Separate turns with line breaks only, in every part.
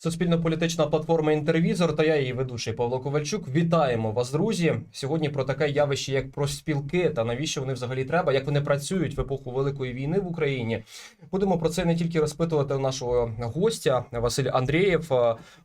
Суспільно-політична платформа Інтервізор та я її ведучий Павло Ковальчук. Вітаємо вас, друзі. Сьогодні про таке явище, як профспілки та навіщо вони взагалі треба, як вони працюють в епоху великої війни в Україні. Будемо про це не тільки розпитувати нашого гостя Василь Андрієв,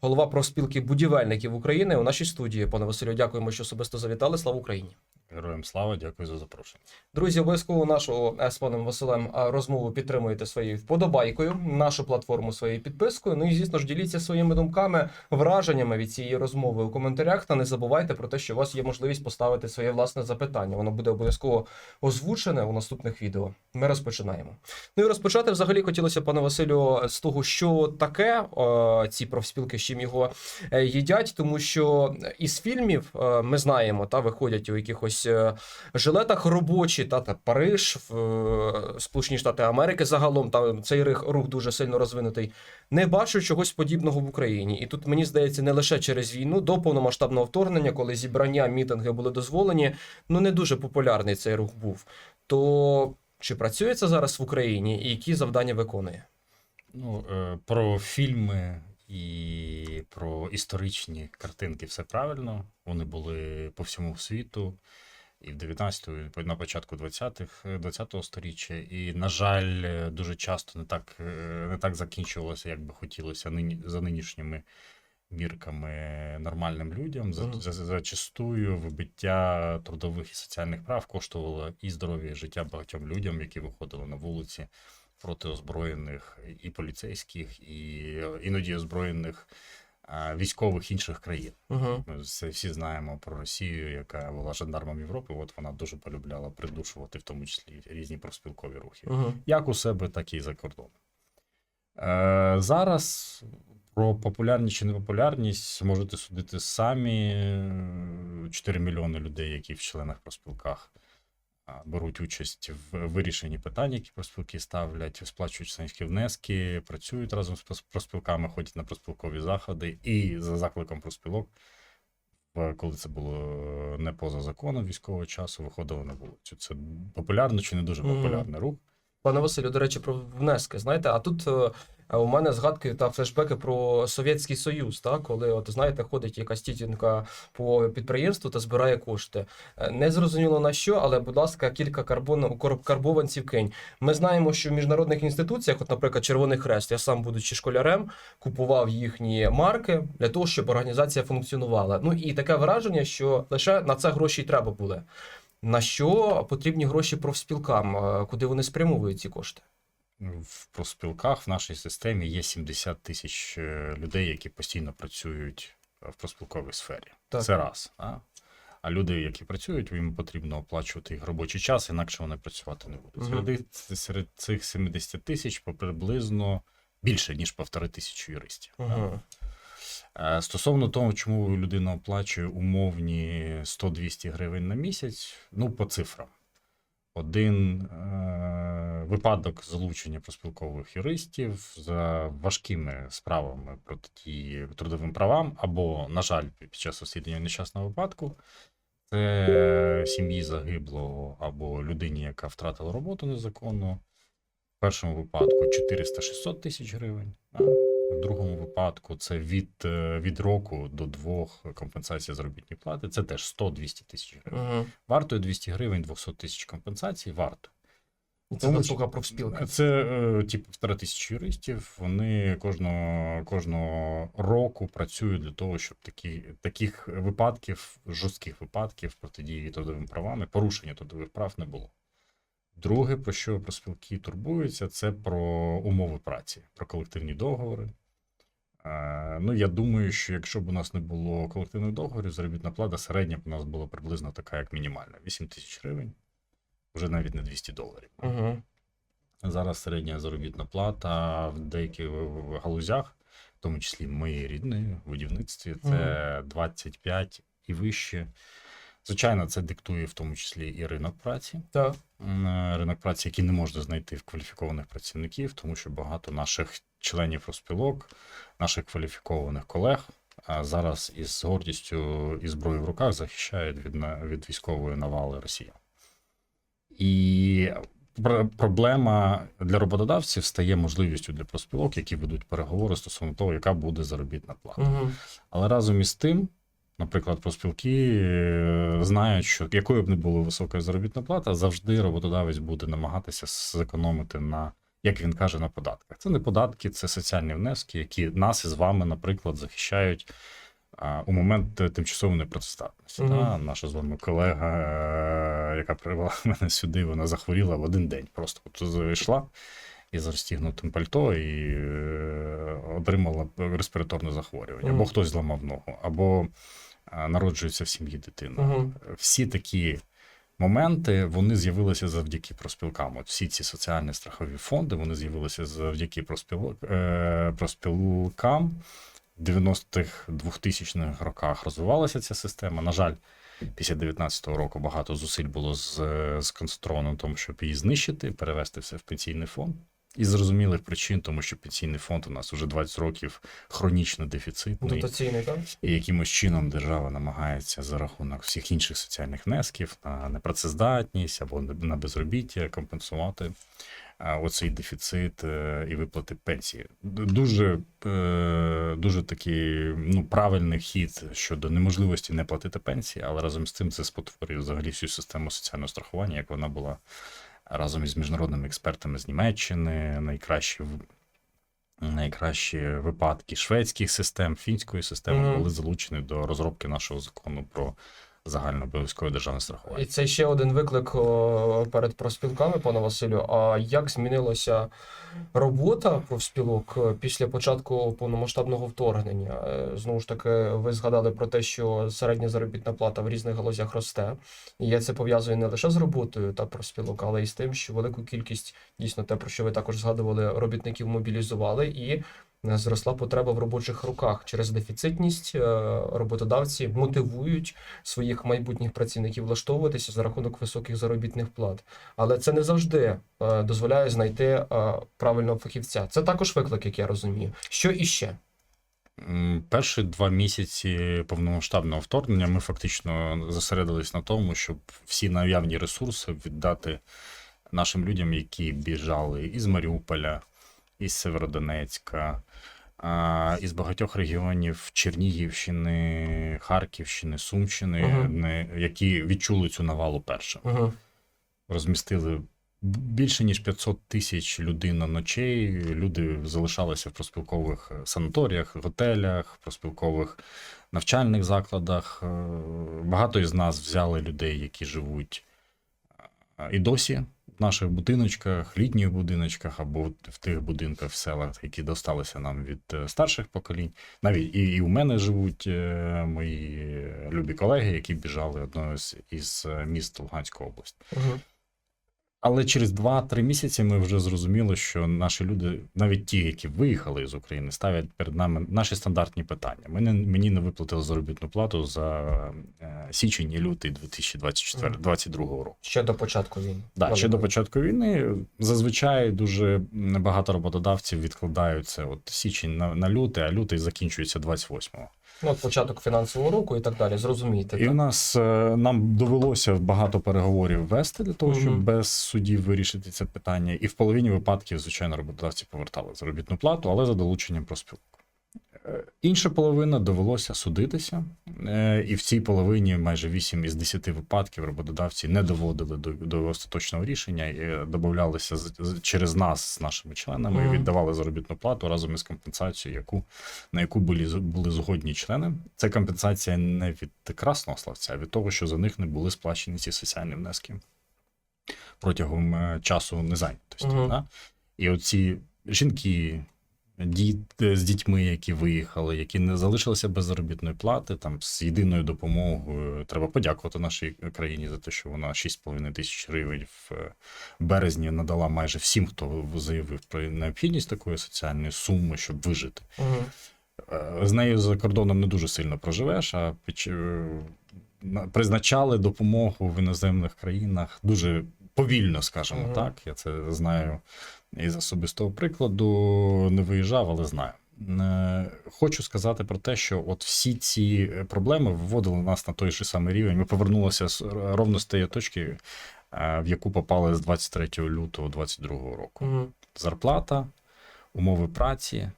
голова профспілки будівельників України у нашій студії. Пане Василю, дякуємо, що особисто завітали. Слава Україні!
Героям слава, дякую за запрошення.
Друзі, обов'язково нашу е, з паном Василем е, розмову підтримуєте своєю вподобайкою, нашу платформу своєю підпискою. Ну і звісно ж діліться своїми думками, враженнями від цієї розмови у коментарях. Та не забувайте про те, що у вас є можливість поставити своє власне запитання. Воно буде обов'язково озвучене у наступних відео. Ми розпочинаємо. Ну і розпочати взагалі хотілося, пане Василю, з того, що таке е, ці профспілки, з чим його е, їдять, тому що із фільмів е, ми знаємо, та виходять у якихось е, жилетах робочі, та, та Париж, е, Сполучені Штати Америки загалом там цей рух, рух дуже сильно розвинутий. Не бачу чогось подібного в Україні. І тут мені здається, не лише через війну, до повномасштабного вторгнення, коли зібрання, мітинги були дозволені, ну не дуже популярний цей рух був. То чи працює це зараз в Україні і які завдання виконує?
Ну, е, про фільми і про історичні картинки все правильно. Вони були по всьому світу. І в 19-му, і на початку 20-х, 20-го сторіччя. І, на жаль, е, дуже часто не так, е, не так закінчувалося, як би хотілося нині, за нинішніми мірками нормальним людям. За, за, зачастую вибиття трудових і соціальних прав коштувало і здоров'я, і життя багатьом людям, які виходили на вулиці проти озброєних і поліцейських, і е, іноді озброєних військових інших країн.
Угу.
Ми всі знаємо про Росію, яка була жандармом Європи. От вона дуже полюбляла придушувати, в тому числі різні профспілкові рухи,
Угу.
як у себе, так і за кордоном. Е, зараз про популярність чи непопулярність можете судити самі. Е, 4 мільйони людей, які в членах профспілках а, беруть участь в вирішенні питань, які профспілки ставлять, сплачують членські внески, працюють разом з прос- профспілками, ходять на профспілкові заходи і за закликом профспілок, в- коли це було не поза законом військового часу, виходили на вулицю. Це популярно чи не дуже популярний рух.
Пане Василю, до речі, про внески. Знаєте, а тут е, у мене згадки та флешбеки про Совєтський Союз, та, коли, от, знаєте, ходить якась тітінка по підприємству та збирає кошти. Е, Не зрозуміло на що, але, будь ласка, кілька карбон, карбованців кинь. Ми знаємо, що в міжнародних інституціях, от, наприклад, Червоний Хрест, я сам, будучи школярем, купував їхні марки для того, щоб організація функціонувала. Ну і таке враження, що лише на це гроші й треба були. На що потрібні гроші профспілкам? Е, Куди вони спрямовують ці кошти?
В профспілках в нашій системі є 70 тисяч е, людей, які постійно працюють е, в профспілковій сфері.
Так.
Це раз. А? а люди, які працюють, їм потрібно оплачувати їх робочий час, інакше вони працювати не будуть. Серед, серед цих 70 тисяч приблизно більше, ніж півтори тисячі юристів.
Угу.
Е, Стосовно того, чому людина оплачує умовні 100-200 гривень на місяць, ну, по цифрам. Один е, випадок залучення проспілкових юристів за важкими справами протидії трудовим правам, або, на жаль, під час розслідування нещасного випадку, це сім'ї загиблого або людині, яка втратила роботу незаконно. В першому випадку 400-600 тисяч гривень. В другому випадку це від, е, від року до двох компенсацій заробітної плати. Це теж 100-200 тисяч гривень.
Угу.
Вартою 200 гривень 200 тисяч компенсацій. Варто.
Це
Тому
заслуга профспілки.
Це е, ті півтора тисячі юристів. Вони кожного, кожного року працюють для того, щоб такі, таких випадків, жорстких випадків протидії трудовим правам, і порушення трудових прав не було. Друге, про що проспілки турбуються, це про умови праці, про колективні договори. Е, Ну, я думаю, що якщо б у нас не було колективних договорів, заробітна плата середня б у нас була приблизно така, як мінімальна: 8 тисяч гривень, вже навіть не 200 доларів.
Угу.
Зараз середня заробітна плата в деяких галузях, в тому числі моєї рідної в будівництві, це 25 і вище. Звичайно, це диктує в тому числі і ринок праці.
Так.
Е, Ринок праці, який не можна знайти в кваліфікованих працівників, тому що багато наших членів профспілок, наших кваліфікованих колег а зараз із гордістю і зброєю в руках захищають від, від військової навали Росії. І пр- проблема для роботодавців стає можливістю для профспілок, які ведуть переговори стосовно того, яка буде заробітна плата.
Угу.
Але разом із тим, наприклад, профспілки е, знають, що якою б не була висока заробітна плата, завжди роботодавець буде намагатися зекономити на, як він каже, на податках. Це не податки, це соціальні внески, які нас із вами, наприклад, захищають. У момент тимчасової непрацездатності.
Мгм.
Да? Наша з вами колега, е, яка привела мене сюди, вона захворіла в один день. Просто от зайшла із розтягнутим пальто і е, отримала респіраторне захворювання.
Мгм.
Або хтось зламав ногу, або народжується в сім'ї дитина.
Угу.
Всі такі моменти вони з'явилися завдяки проспілкам. От всі ці соціальні страхові фонди вони з'явилися завдяки е, проспілкам. В 90-х 2000-х роках розвивалася ця система. На жаль, після 19-го року багато зусиль було з, сконцентровано на тому, щоб її знищити, перевести все в пенсійний фонд. І зрозумілих причин, тому що пенсійний фонд у нас вже 20 років хронічно дефіцитний.
Дотаційний, так?
І якимось чином держава намагається за рахунок всіх інших соціальних внесків на непрацездатність або на безробіття компенсувати а, оцей дефіцит е, і виплати пенсії. Дуже, е, дуже такий ну, правильний хід щодо неможливості не платити пенсії, але разом з тим це спотворює взагалі всю систему соціального страхування, як вона була разом із міжнародними експертами з Німеччини, найкращі найкращі випадки шведських систем, фінської системи
Мгм.
були залучені до розробки нашого закону про загальнообов'язкове державне
І це ще один виклик перед профспілками, пане Василю. А як змінилася робота профспілок е, після початку повномасштабного вторгнення? Е, Знову ж таки, ви згадали про те, що середня заробітна плата в різних галузях росте. І я це пов'язую не лише з роботою та профспілок, але й з тим, що велику кількість дійсно те, про що ви також згадували, робітників мобілізували і. Зросла потреба в робочих руках через дефіцитність. е, Роботодавці мотивують своїх майбутніх працівників влаштовуватися за рахунок високих заробітних плат. Але це не завжди е, дозволяє знайти е, правильного фахівця. Це також виклик, як я розумію. Що іще?
Перші два місяці повномасштабного вторгнення ми фактично зосередились на тому, щоб всі наявні ресурси віддати нашим людям, які біжали із Маріуполя, із Северодонецька, із багатьох регіонів Чернігівщини, Харківщини, Сумщини, не- які відчули цю навалу першим.
Угу.
Розмістили більше ніж 500 тисяч людей на ночей. Люди залишалися в проспілкових е, санаторіях, готелях, проспілкових навчальних закладах. Е, Багато із нас взяли людей, які живуть е, і досі наших будиночках, літніх будиночках або в тих будинках в селах, які досталися нам від е, старших поколінь. Навіть і, і у мене живуть е, мої любі колеги, які біжали одного із е, міст Луганської області.
Угу.
Але через 2-3 місяці ми вже зрозуміли, що наші люди, навіть ті, які виїхали з України, ставлять перед нами наші стандартні питання. Мене мені не виплатили заробітну плату за е, січень і лютий 2024 2022 року.
Ще до початку війни.
Да, ще до початку війни зазвичай дуже багато роботодавців відкладають це от січень на, на лютий, а лютий закінчується 28-го.
Ну, початок фінансового року і так далі. Зрозумієте.
І у нас е, нам довелося багато переговорів вести для того, щоб
Мгм.
без судів вирішити це питання. І в половині випадків, звичайно, роботодавці повертали заробітну плату, але за долученням профспілок. Е, Інша половина довелося судитися, е, і в цій половині майже 8 із 10 випадків роботодавці не доводили до, до остаточного рішення і додавалися з- з- через нас з нашими членами, і віддавали заробітну плату разом із компенсацією, яку на яку були, були згодні члени. Це компенсація не від красного словця, а від того, що за них не були сплачені ці соціальні внески протягом е, часу незайнятості.
Мгм.
Да? І оці жінки, діт, з дітьми, які виїхали, які не залишилися без заробітної плати, там з єдиною допомогою. Треба подякувати нашій країні за те, що вона 6,5 тисяч гривень в е, березні надала майже всім, хто заявив про необхідність такої соціальної суми, щоб вижити.
Угу.
Е, З нею за кордоном не дуже сильно проживеш, а е, призначали допомогу в іноземних країнах дуже повільно, скажімо
Мгм.
так. Я це знаю із особистого прикладу, не виїжджав, але знаю. Е, Хочу сказати про те, що от всі ці проблеми вводили нас на той же самий рівень. Ми повернулися з- ровно з тієї точки, е, в яку попали з 23 лютого 2022 року.
Мгм.
Зарплата, умови праці,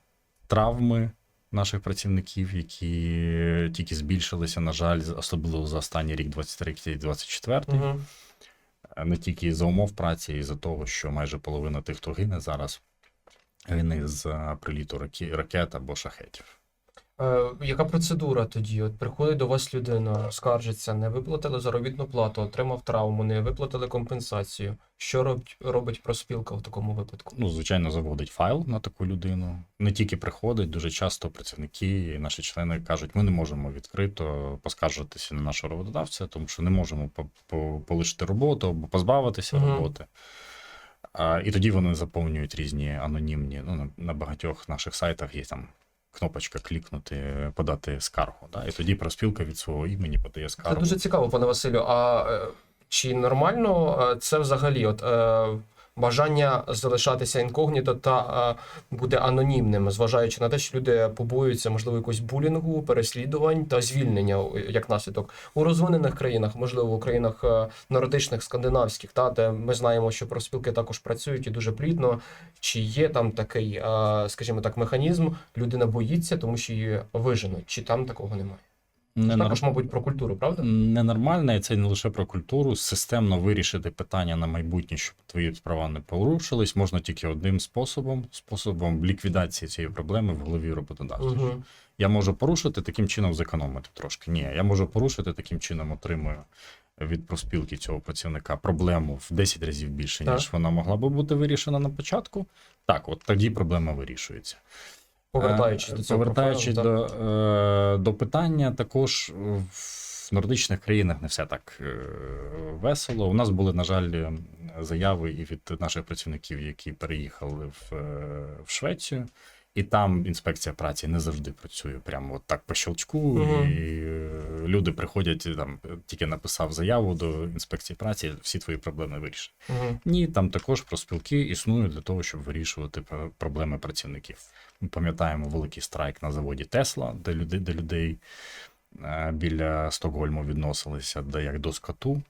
травми наших працівників, які тільки збільшилися, на жаль, особливо за останній рік, 23 і 24
Мгм.
Не тільки за умов праці, і за того, що майже половина тих, хто гине зараз, гине з е, приліту ракет або шахетів.
Е, яка процедура тоді? От приходить до вас людина, скаржиться, не виплатили заробітну плату, отримав травму, не виплатили компенсацію. Що робить, робить проспілка в такому випадку?
Ну, звичайно, заводить файл на таку людину. Не тільки приходить, дуже часто працівники і наші члени кажуть, ми не можемо відкрито поскаржитися на нашого роботодавця, тому що не можемо по- по- полишити роботу або позбавитися
Мгм.
роботи. А, і тоді вони заповнюють різні анонімні. Ну, на, на багатьох наших сайтах є там кнопочка клікнути, подати скаргу. Да? І тоді профспілка від свого імені подає
Це дуже цікаво, пане Василю. А е, чи нормально е, це взагалі? От е, бажання залишатися інкогніто та е, бути анонімним, зважаючи на те, що люди побоюються, можливо, якогось булінгу, переслідувань та звільнення е, як наслідок у розвинених країнах, можливо, у країнах е, нордичних, скандинавських, та де ми знаємо, що профспілки також працюють і дуже плідно. Чи є там такий, скажімо так, механізм? Людина боїться, тому що її виженуть, чи там такого немає?
Не нар-
також, мабуть, про культуру, правда?
Ненормальне, і це не лише про культуру. Системно вирішити питання на майбутнє, щоб твої права не порушились, можна тільки одним способом способом ліквідації цієї проблеми в голові роботодавця.
Угу.
Я можу порушити таким чином зекономити трошки. Ні, я можу порушити таким чином, отримую від профспілки цього працівника проблему в 10 разів більше,
Так.
ніж вона могла би бути вирішена на початку. Так, от тоді проблема вирішується.
Повертаючись
Е,
до цього
повертаючись
профайлу,
до, е, до питання, також в нордичних країнах не все так е, весело. У нас були, на жаль, заяви і від наших працівників, які переїхали в, в Швецію. І там інспекція праці не завжди працює прямо от так по щелчку.
Угу.
І люди приходять, там тільки написав заяву до інспекції праці, всі твої проблеми вирішать.
Угу.
Ні, там також профспілки існують для того, щоб вирішувати пр- проблеми працівників. Ми пам'ятаємо великий страйк на заводі Тесла, де люди, де людей е, біля Стокгольму відносилися де як до скоту.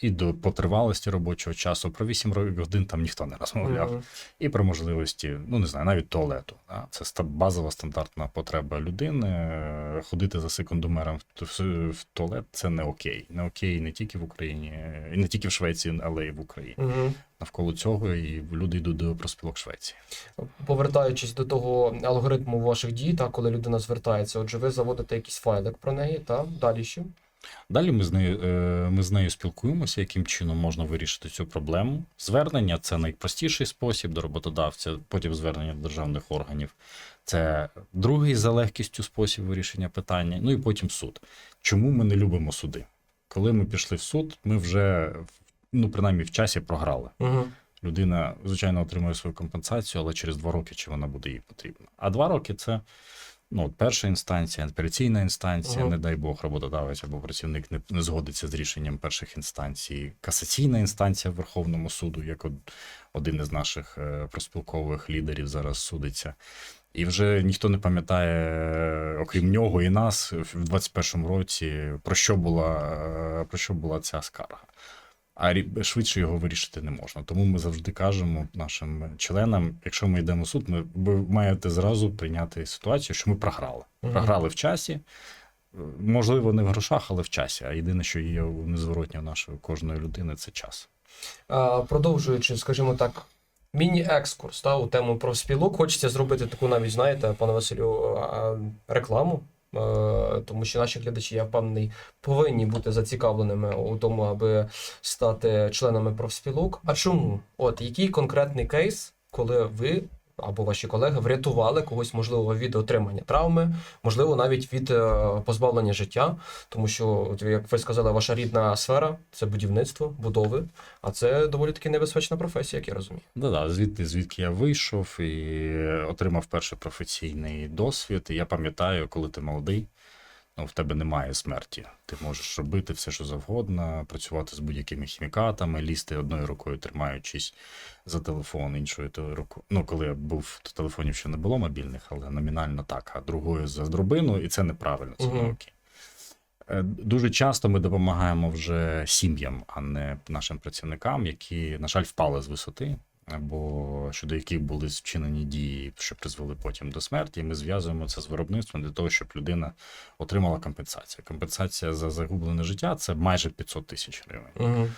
І до потривалості робочого часу про 8 годин там ніхто не розмовляв.
Мгм.
І про можливості, ну не знаю, навіть туалету. Да? Це базова стандартна потреба людини. Ходити за секундомером в, ту- в, в туалет це не окей. Не окей не тільки в Україні, і не тільки в Швеції, але й в Україні.
Мгм.
Навколо цього і люди йдуть до проспілок Швеції.
Повертаючись до того алгоритму ваших дій, та коли людина звертається, отже, ви заводите якийсь файлик про неї, та далі що?
Далі ми з нею, е, ми з нею спілкуємося, яким чином можна вирішити цю проблему. Звернення це найпростіший спосіб до роботодавця, потім звернення до державних органів. Це другий за легкістю спосіб вирішення питання. Ну і потім суд. Чому ми не любимо суди? Коли ми пішли в суд, ми вже ну принаймні в часі програли.
Угу.
Людина, звичайно, отримує свою компенсацію, але через два роки чи вона буде їй потрібна. А два роки це ну, перша інстанція, апеляційна інстанція,
Мгм.
не дай Бог, роботодавець або працівник не, не згодиться з рішенням перших інстанцій, касаційна інстанція в Верховному суду, як од, один із наших е, проспілкових лідерів зараз судиться. І вже ніхто не пам'ятає, е, окрім нього і нас, в 21-му році, про що була, е, про що була ця скарга а швидше його вирішити не можна. Тому ми завжди кажемо нашим членам, якщо ми йдемо в суд, ми ви маєте зразу прийняти ситуацію, що ми програли.
Мгм.
Програли в часі. Можливо, не в грошах, але в часі. А єдине, що є незворотньо нашої кожної людини, це час.
А, продовжуючи, скажімо так, міні-екскурс та, у тему профспілок, хочеться зробити таку навіть, знаєте, пане Василю, рекламу. Е, Тому що наші глядачі, я впевнений, повинні бути зацікавленими у тому, аби стати членами профспілок. А чому? От який конкретний кейс, коли ви або ваші колеги врятували когось, можливо, від отримання травми, можливо, навіть від е, позбавлення життя, тому що, як ви сказали, ваша рідна сфера це будівництво, будови, а це доволі таки небезпечна професія, як я розумію.
Да-да, звідти, звідки я вийшов і отримав перший професійний досвід. І я пам'ятаю, коли ти молодий, ну, в тебе немає смерті. Ти можеш робити все, що завгодно, працювати з будь-якими хімікатами, лізти одною рукою, тримаючись за телефон, іншою рукою. Ну, коли я був, то телефонів ще не було мобільних, але номінально так, а другою за драбину, і це неправильно, це не
Мгм.
окей. Е, Дуже часто ми допомагаємо вже сім'ям, а не нашим працівникам, які, на жаль, впали з висоти, або щодо яких були вчинені дії, що призвели потім до смерті. І ми зв'язуємо це з виробництвом для того, щоб людина отримала компенсацію. Компенсація за загублене життя це майже 500 тисяч гривень.
Угу.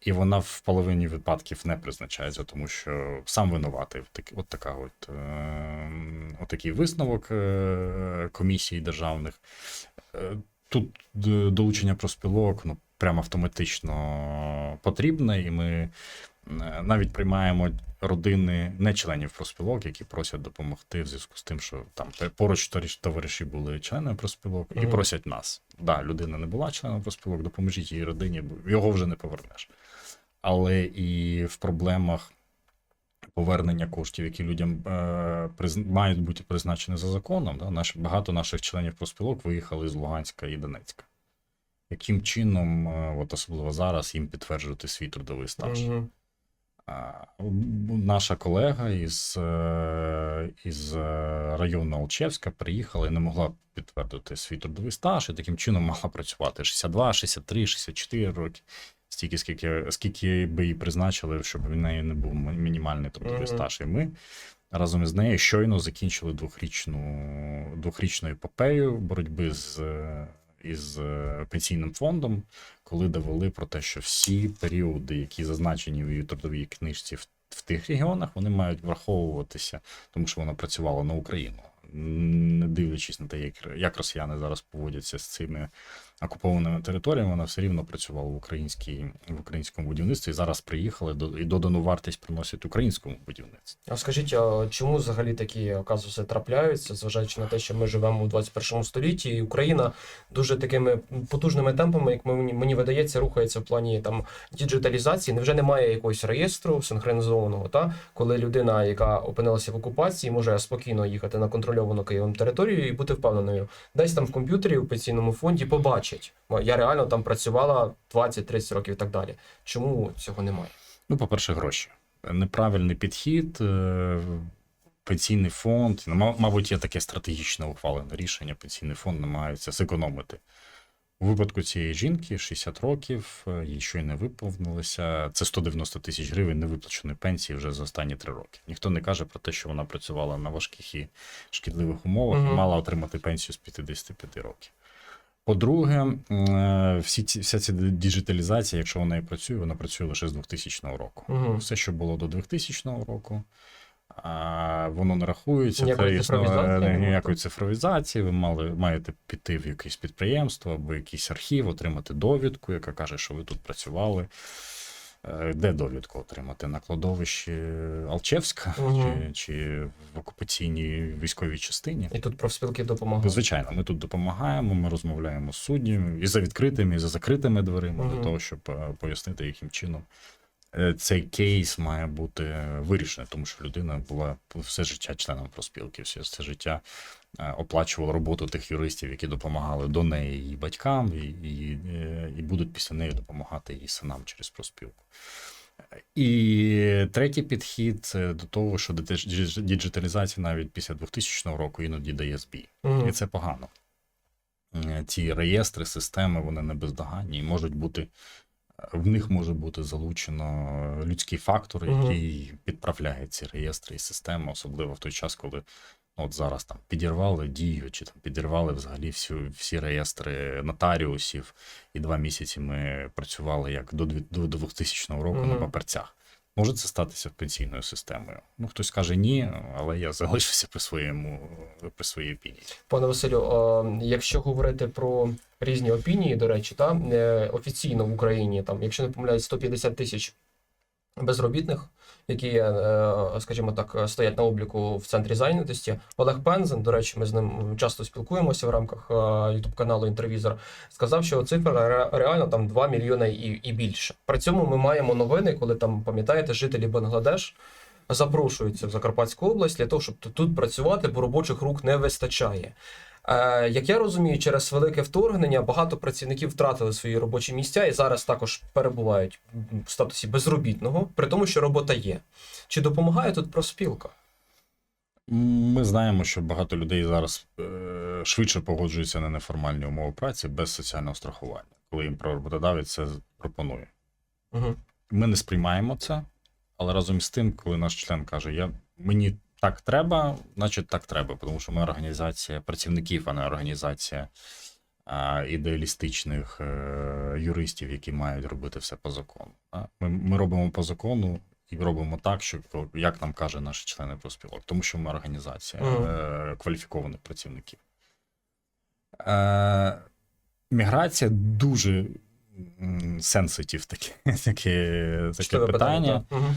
І вона в половині випадків не призначається, тому що сам винуватий. От така от, е, отакий висновок е, комісій державних. Е, Тут долучення проспілок ну, прямо автоматично потрібне, і ми навіть приймаємо родини не членів проспілок, які просять допомогти в зв'язку з тим, що там поруч товариші були членами проспілок, і просять нас. Да, людина не була членом проспілок, допоможіть її родині, бо його вже не повернеш. Але і в проблемах повернення коштів, які людям е, приз- мають бути призначені за законом. Да? Наш, багато наших членів проспілок виїхали з Луганська і Донецька. Яким чином, е, от особливо зараз, їм підтверджувати свій трудовий стаж? А, м, Наша колега із, е, із е, району Алчевська приїхала і не могла підтвердити свій трудовий стаж, і таким чином могла працювати 62, 63, 64 роки. Стільки, скільки, скільки би їй призначили, щоб в неї не був мінімальний трудовий стаж. І ми разом із нею щойно закінчили двохрічну, двохрічну епопею боротьби з, е, із пенсійним фондом, коли довели про те, що всі періоди, які зазначені в її трудовій книжці в, в тих регіонах, вони мають враховуватися, тому що вона працювала на Україну. Не дивлячись на те, як, як росіяни зараз поводяться з цими окупованими територіями, вона все рівно працювала в українській в українському будівництві. І зараз приїхали до і додану вартість приносять українському будівництві.
А скажіть, а чому взагалі такі казуси трапляються, зважаючи на те, що ми живемо у 21 столітті, і Україна дуже такими потужними темпами, як мені, мені видається, рухається в плані там діджиталізації. Невже немає якогось реєстру синхронізованого, та коли людина, яка опинилася в окупації, може спокійно їхати на контрольовану Києвом територію і бути впевненою, десь там в комп'ютері у пенсійному фонді побачить. «О, Я реально там працювала 20-30 років і так далі. Чому цього немає?
Ну, по-перше, гроші. Неправильний підхід. е, Пенсійний фонд, ну, мабуть, є таке стратегічне ухвалене рішення. Пенсійний фонд намагається зекономити. У випадку цієї жінки 60 років, е, їй щойно виповнилося. Це 190 тисяч гривень невиплаченої пенсії вже за останні три роки. Ніхто не каже про те, що вона працювала на важких і шкідливих умовах і мала отримати пенсію з 55 років. По-друге, е, всі ці, вся ця діджиталізація, якщо вона і працює, вона працює лише з 2000 року.
Угу.
Все, що було до 2000 року, а, воно не рахується.
Ніякої цифровізації
ніякої цифровізації. Ви мали, маєте піти в якесь підприємство або якийсь архів, отримати довідку, яка каже, що ви тут працювали. Е, Де довідку отримати? На кладовищі Алчевська
Мгм.
чи, чи в окупаційній військовій частині?
І тут профспілки допомагають.
Звичайно, ми тут допомагаємо, ми розмовляємо з суддями і за відкритими, і за закритими дверима,
Мгм.
для того, щоб е, пояснити, яким чином е, цей кейс має бути вирішений, тому що людина була все життя членом проспілки, все, все життя оплачувала роботу тих юристів, які допомагали до неї її батькам, і, і, е, і будуть після неї допомагати її синам через проспілку. І третій підхід це до того, що діджиталізація навіть після 2000 року іноді дає збій.
Мгм.
І це погано. Е, Ці реєстри, системи, вони не бездоганні. І можуть бути, в них може бути залучено людський фактор, який підправляє ці реєстри і системи, особливо в той час, коли от зараз там підірвали дію, чи там підірвали взагалі всю, всі реєстри нотаріусів, і два місяці ми працювали як до, до 2000 року на паперцях. Може це статися пенсійною системою? Ну, хтось каже ні, але я залишуся при своєму при своїй опінії.
Пане Василю, якщо говорити про різні опінії, до речі, та е, офіційно в Україні, там, якщо не помиляюсь, 150 тисяч безробітних, які, е, скажімо так, стоять на обліку в центрі зайнятості. Олег Пензен, до речі, ми з ним часто спілкуємося в рамках ютуб каналу Інтервізор. Сказав, що цифра реально там 2 мільйони і, і більше. При цьому ми маємо новини, коли там пам'ятаєте, жителі Бангладеш. Запрошуються в Закарпатську область для того, щоб тут працювати, бо робочих рук не вистачає. Е, як я розумію, через велике вторгнення багато працівників втратили свої робочі місця і зараз також перебувають в статусі безробітного, при тому, що робота є. Чи допомагає тут профспілка?
Ми знаємо, що багато людей зараз е, швидше погоджуються на неформальні умови праці без соціального страхування, коли їм роботодавець це пропонує.
Угу.
Ми не сприймаємо це, але разом з тим, коли наш член каже, я, мені так треба, значить так треба, тому що ми організація працівників, а не організація а, ідеалістичних е, юристів, які мають робити все по закону. Ми, ми робимо по закону і робимо так, що як нам каже наші члени профспілок, тому що ми організація е, кваліфікованих працівників. Е, міграція дуже сенситив таке, таке, таке питання.
Угу.
Е,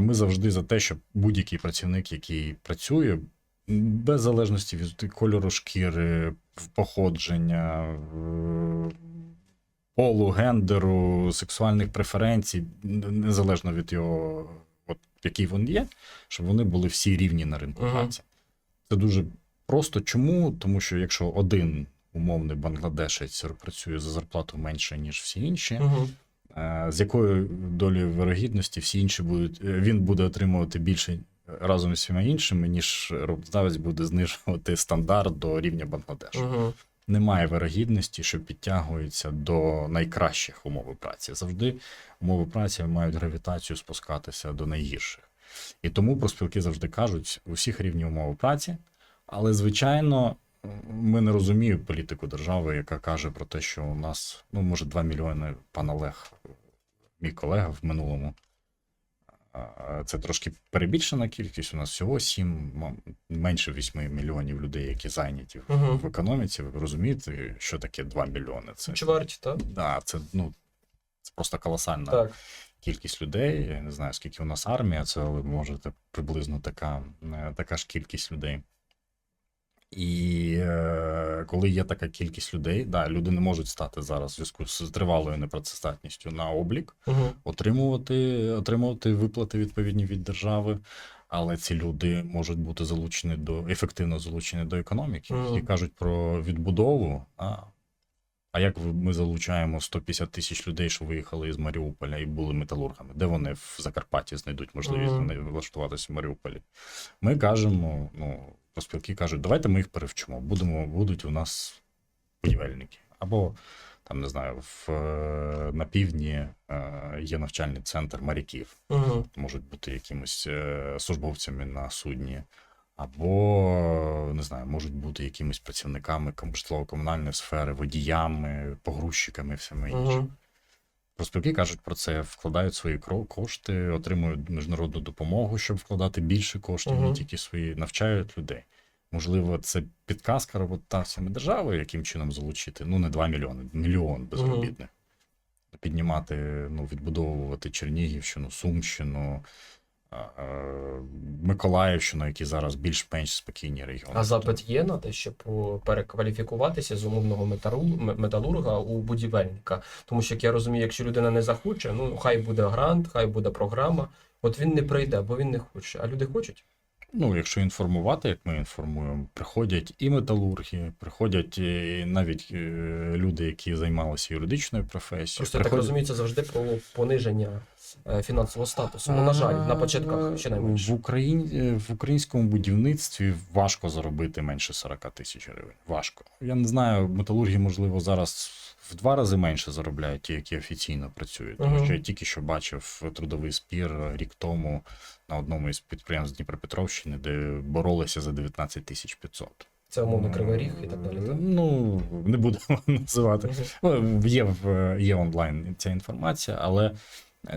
Ми завжди за те, щоб будь-який працівник, який працює, без залежності від кольору шкіри, походження, е, полу, гендеру, сексуальних преференцій, незалежно від його, от, який він є, щоб вони були всі рівні на ринку праці. Це дуже просто. Чому? Тому що якщо один умовний бангладешець працює за зарплату менше, ніж всі інші,
Угу.
Е, з якою долею вирогідності всі інші будуть, е, він буде отримувати більше разом із всіма іншими, ніж роботодавець буде знижувати стандарт до рівня Бангладешу.
Угу.
Немає вирогідності, що підтягується до найкращих умов праці. Завжди умови праці мають гравітацію спускатися до найгірших. І тому проспілки завжди кажуть у всіх рівні умови праці, але звичайно. Ми не розуміємо політику держави, яка каже про те, що у нас, ну, може, 2 мільйони пан Олег, мій колега в минулому. Це трошки перебільшена кількість. У нас всього 7, менше 8 мільйонів людей, які зайняті в- в економіці. Ви розумієте, що таке 2 мільйони? Це,
Чверть, так?
да, це, ну, це просто колосальна
Так.
кількість людей. Я не знаю, скільки у нас армія, це але може це приблизно така, е, така ж кількість людей. І е, коли є така кількість людей, да, люди не можуть стати зараз в зв'язку з тривалою непрацездатністю на облік,
Угу.
отримувати, отримувати виплати відповідні від держави. Але ці люди можуть бути залучені до ефективно залучені до економіки.
Мгм.
І кажуть про відбудову. А, а як ми залучаємо 150 тисяч людей, що виїхали із Маріуполя і були металургами? Де вони в Закарпатті знайдуть можливість mm влаштуватися в Маріуполі? Ми кажемо, ну, проспілки кажуть, давайте ми їх перевчимо. Будемо, будуть у нас будівельники. Або там не знаю, в, е, на півдні е, є навчальний центр моряків
Угу.
можуть бути якимось е, службовцями на судні, або не знаю, можуть бути якимись працівниками ком- житлово-комунальної сфери, водіями, погрузчиками, всіми іншим. Проспілки кажуть про це, вкладають свої кошти, отримують міжнародну допомогу, щоб вкладати більше коштів,
Мгм.
не тільки свої, навчають людей. Можливо, це підказка роботодавцями держави, яким чином залучити. Ну, не 2 мільйони, мільйон безробітних. Піднімати, ну, відбудовувати Чернігівщину, Сумщину, Миколаївщину, які зараз більш-менш спокійні регіони.
А запит є на те, щоб перекваліфікуватися з умовного металурга у будівельника. Тому що, як я розумію, якщо людина не захоче, ну хай буде грант, хай буде програма. От він не прийде, бо він не хоче. А люди хочуть.
Ну, якщо інформувати, як ми інформуємо, приходять і металурги, приходять і навіть е, люди, які займалися юридичною професією.
Просто я так
приходять-
розумію, це завжди про пониження е, фінансового статусу. Ну, на жаль, на початках щонайменше.
В, Україні, в українському будівництві важко заробити менше 40 тисяч гривень. Важко. Я не знаю, металурги, можливо, зараз в два рази менше заробляють ті, які офіційно працюють. Тому що я тільки що бачив трудовий спір рік тому на одному із підприємств Дніпропетровщини, де боролися за 19 тисяч 500.
Це умовно кривий ріг і так далі. так?
Ну, не будемо називати. Ну, Є, в, є онлайн ця інформація, але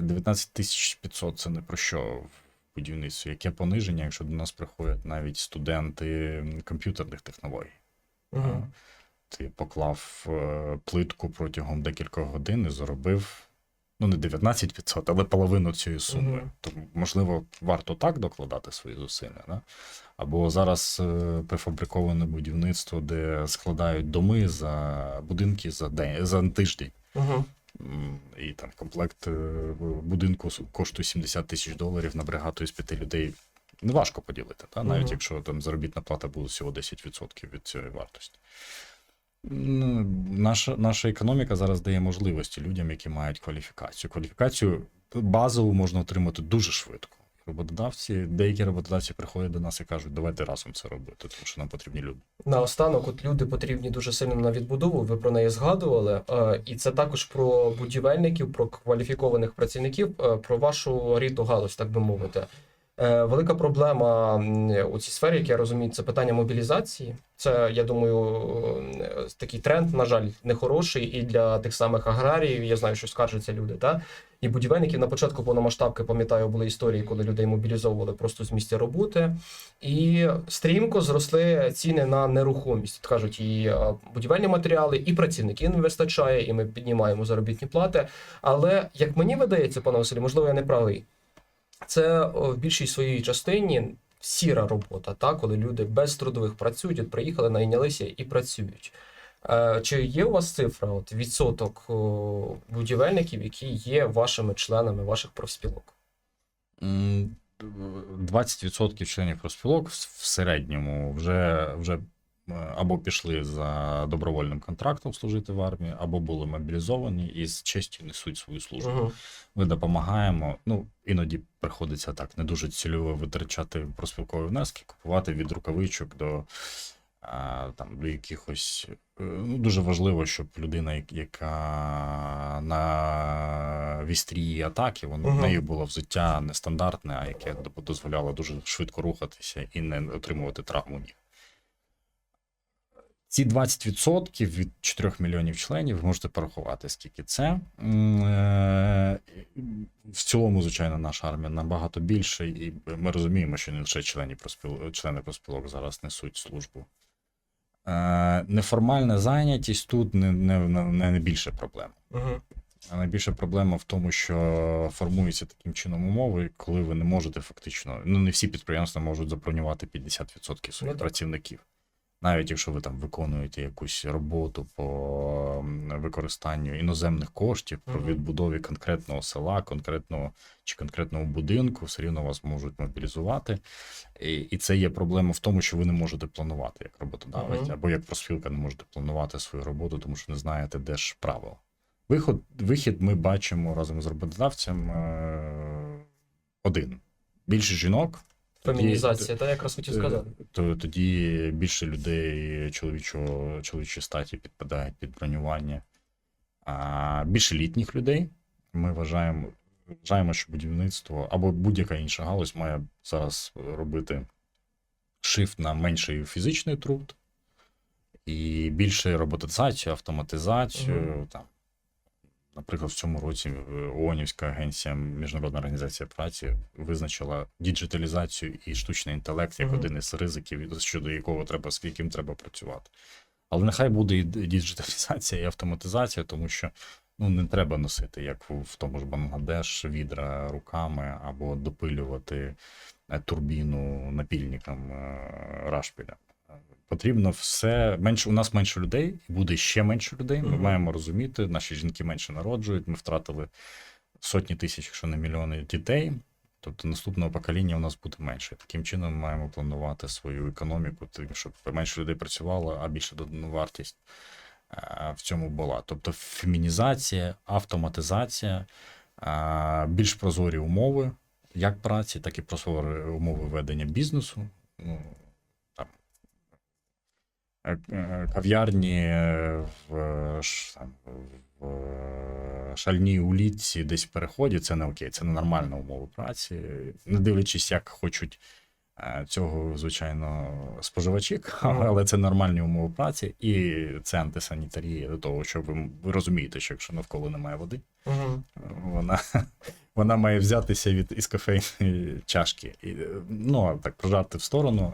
19 тисяч 500 це не про що в будівництві. Яке пониження, якщо до нас приходять навіть студенти комп'ютерних технологій.
Мгм.
Ти поклав е, плитку протягом декількох годин і заробив. Ну, не 19 500, але половину цієї суми.
Мгм.
Тому, можливо, варто так докладати свої зусилля. Да? Або зараз е, префабриковане будівництво, де складають доми за будинки за день за тиждень.
Мгм.
І там комплект е, будинку коштує 70 тисяч доларів на бригаду із п'яти людей. Неважко поділити, та? навіть
Мгм.
якщо там заробітна плата буде всього 10% від цієї вартості. Ну, Наша, наша економіка зараз дає можливості людям, які мають кваліфікацію. Кваліфікацію базову можна отримати дуже швидко. роботодавці. Деякі роботодавці приходять до нас і кажуть, давайте разом це робити, тому що нам потрібні люди.
Наостанок, от люди потрібні дуже сильно на відбудову. Ви про неї згадували. Е, І це також про будівельників, про кваліфікованих працівників, е, про вашу рідну галузь, так би мовити. Е, Велика проблема у цій сфері, як я розумію, це питання мобілізації. Це, я думаю, е, такий тренд, на жаль, нехороший і для тих самих аграріїв. Я знаю, що скаржаться люди, та і будівельників на початку повномасштабки пам'ятаю, були історії, коли людей мобілізовували просто з місця роботи. І стрімко зросли ціни на нерухомість. От кажуть, і е, будівельні матеріали, і працівників не вистачає, і ми піднімаємо заробітні плати. Але як мені видається, пане Василю, можливо, я не правий. Це в більшій своїй частині сіра робота, та коли люди без трудових працюють, от приїхали, найнялися і працюють. Е, Чи є у вас цифра, от відсоток будівельників, які є вашими членами ваших профспілок?
20% членів профспілок в середньому вже, вже або пішли за добровольним контрактом служити в армії, або були мобілізовані і з честю несуть свою службу.
Угу.
Ми допомагаємо. Ну, іноді приходиться так не дуже цільово витрачати проспілкові внески, купувати від рукавичок до, а, там, до якихось. е, Ну, дуже важливо, щоб людина, яка на вістрії атаки, воно в неї було взуття нестандартне, а яке до- дозволяло дуже швидко рухатися і не отримувати травму ніг. Ці 20% від 4 мільйонів членів ви можете порахувати, скільки це. Е, В цілому, звичайно, наша армія набагато більше, і ми розуміємо, що не лише члени проспіл... члени проспілок зараз несуть службу. Е, Неформальна зайнятість тут не, не, не, не проблема.
Угу.
А найбільша проблема в тому, що формуються таким чином умови, коли ви не можете фактично, ну не всі підприємства можуть забронювати 50% своїх
Ну,
працівників. Навіть якщо ви там виконуєте якусь роботу по використанню іноземних коштів, по відбудові конкретного села, конкретного чи конкретного будинку, все рівно вас можуть мобілізувати. І, і це є проблема в тому, що ви не можете планувати як роботодавець,
Мгм.
або як профспілка не можете планувати свою роботу, тому що не знаєте, де ж правила. Виход, вихід ми бачимо разом з роботодавцем е, один. Більше жінок.
Фемінізація, та якраз хотів
е,
сказати.
То тоді більше людей чоловічого, чоловічої статі підпадають під бронювання. А більше літніх людей. Ми вважаємо, вважаємо, що будівництво або будь-яка інша галузь має зараз робити шифт на менший фізичний труд і більше роботизацію, автоматизацію.
Мгм.
Там, наприклад, в цьому році е, ООНівська агенція, Міжнародна організація праці визначила діджиталізацію і штучний інтелект як
Мгм.
один із ризиків, щодо якого треба з яким треба працювати. Але нехай буде і діджиталізація, і автоматизація, тому що ну, не треба носити, як в, в тому ж Бангладеш, відра руками або допилювати е, турбіну напільником е, рашпіля. Потрібно все менше. У нас менше людей, буде ще менше людей. Ми
Мгм.
маємо розуміти, наші жінки менше народжують. Ми втратили сотні тисяч, якщо не мільйони дітей. Тобто наступного покоління у нас буде менше. Таким чином ми маємо планувати свою економіку, тим, щоб менше людей працювало, а більше додану вартість е, в цьому була. Тобто фемінізація, автоматизація, е, більш прозорі умови, як праці, так і прозорі умови ведення бізнесу. Е, е, кав'ярні е, в, там, в шальній улітці десь в переході, це не окей, це не нормальна умова праці. Не дивлячись, як хочуть цього, звичайно, споживачі, але це нормальні умови праці, і це антисанітарія до того, що ви, ви розумієте, що якщо навколо немає води,
Угу.
вона, вона має взятися від із кофейної чашки. І, ну, так прожарти в сторону.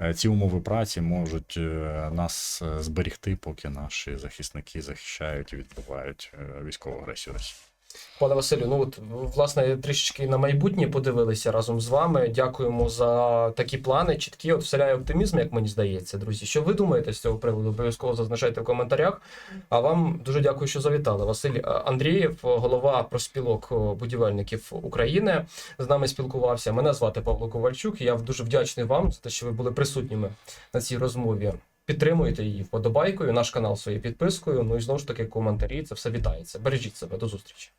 Е, Ці умови праці можуть е, нас зберігти, поки наші захисники захищають і відбивають е, військову агресію Росії.
Пане Василю, ну от власне трішечки на майбутнє подивилися разом з вами. Дякуємо за такі плани. Чіткі, от вселяє оптимізм, як мені здається, друзі. Що ви думаєте з цього приводу? Обов'язково зазначайте в коментарях. А вам дуже дякую, що завітали. Василь е, Андрієв, голова проспілок е, будівельників України, з нами спілкувався. Мене звати Павло Ковальчук. Я дуже вдячний вам за те, що ви були присутніми на цій розмові. Підтримуйте її вподобайкою, наш канал своєю підпискою. Ну і знову ж таки коментарі. Це все вітається. Бережіть себе. До зустрічі.